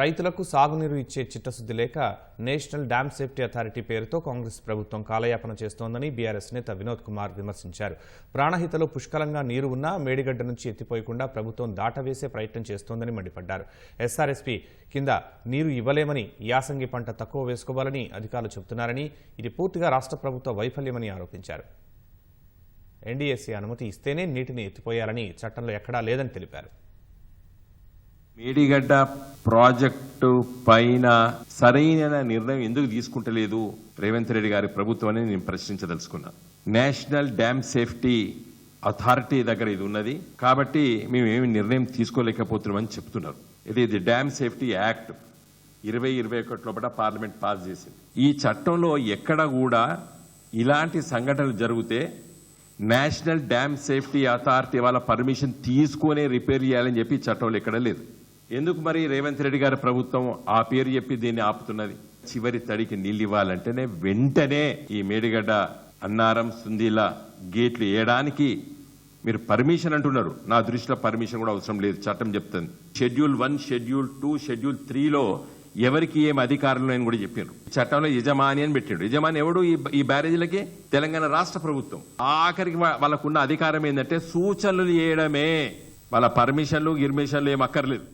రైతులకు సాగునీరు ఇచ్చే చిట్టశుద్ధి లేక నేషనల్ డ్యామ్ సేఫ్టీ అథారిటీ పేరుతో కాంగ్రెస్ ప్రభుత్వం కాలయాపన చేస్తోందని బీఆర్ఎస్ నేత వినోద్ కుమార్ విమర్శించారు. ప్రాణహితలో పుష్కలంగా నీరు ఉన్నా మేడిగడ్డ నుంచి ఎత్తిపోయకుండా ప్రభుత్వం దాటవేసే ప్రయత్నం చేస్తోందని మండిపడ్డారు. ఎస్ఆర్ఎస్పీ కింద నీరు ఇవ్వలేమని యాసంగి పంట తక్కువ వేసుకోవాలని అధికారులు చెబుతున్నారని ఇది పూర్తిగా రాష్ట్ర ప్రభుత్వ వైఫల్యమని ఆరోపించారు. ఎన్డీఎస్సీ అనుమతి ఇస్తేనే నీటిని ఎత్తిపోయాలని చట్టంలో ఎక్కడా లేదని తెలిపారు. మేడిగడ్డ ప్రాజెక్టు పైన సరైన నిర్ణయం ఎందుకు తీసుకుంటలేదు? రేవంత్ రెడ్డి గారి ప్రభుత్వం అనేది నేను ప్రశ్నించదలుచుకున్నా. నేషనల్ డ్యామ్ సేఫ్టీ అథారిటీ దగ్గర ఇది ఉన్నది. కాబట్టి మేము ఏమి నిర్ణయం తీసుకోలేకపోతున్నామని చెప్తున్నారు. ఇది ఇది డ్యామ్ సేఫ్టీ యాక్ట్ ఇరవై ఇరవై ఒకటి లోపల పార్లమెంట్ పాస్ చేసింది. ఈ చట్టంలో ఎక్కడ కూడా ఇలాంటి సంఘటనలు జరిగితే నేషనల్ డ్యామ్ సేఫ్టీ అథారిటీ వాళ్ళ పర్మిషన్ తీసుకునే రిపేర్ చేయాలని చెప్పి ఈ చట్టంలో ఎక్కడ లేదు. ఎందుకు మరి రేవంత్ రెడ్డి గారి ప్రభుత్వం ఆ పేరు చెప్పి దీన్ని ఆపుతున్నది? చివరి తడికి నీళ్ళు ఇవ్వాలంటేనే వెంటనే ఈ మేడిగడ్డ అన్నారం సుందీల గేట్లు వేయడానికి మీరు పర్మిషన్ అంటున్నారు. నా దృష్టిలో పర్మిషన్ కూడా అవసరం లేదు. చట్టం చెప్తుంది. Schedule one schedule two schedule త్రీలో ఎవరికి ఏం అధికారులు అని కూడా చెప్పారు చట్టంలో యజమాని అని పెట్టాడు యజమాని ఎవడు? ఈ బ్యారేజీలకి? తెలంగాణ రాష్ట్ర ప్రభుత్వం. ఆఖరికి వాళ్ళకున్న అధికారం ఏంటంటే సూచనలు చేయడమే వాళ్ళ పర్మిషన్లు గిర్మిషన్లు ఏం అక్కర్లేదు.